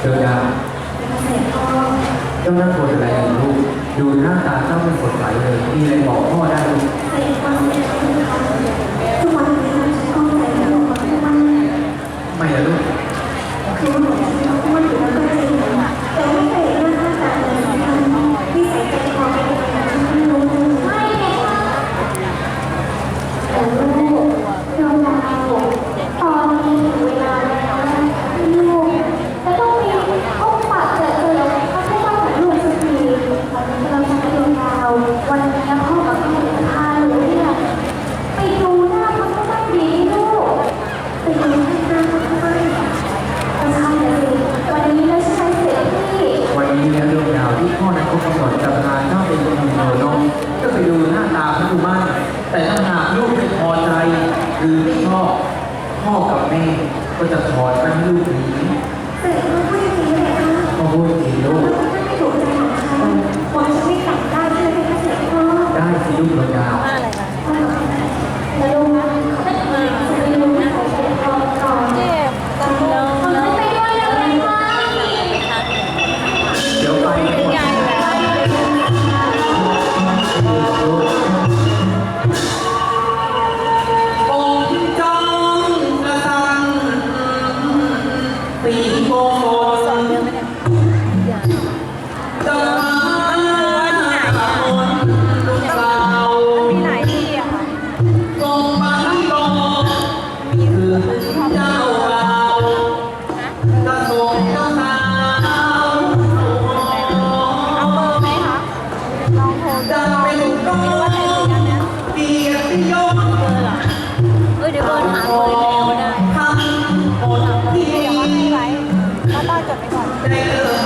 เจ้าดาเจ้าน้างบนอะไรดูลูกดูหน้าตาเจ้าไม่สดใสเลยมีอะไรบอกพ่อได้ลูกไม่ละลูก through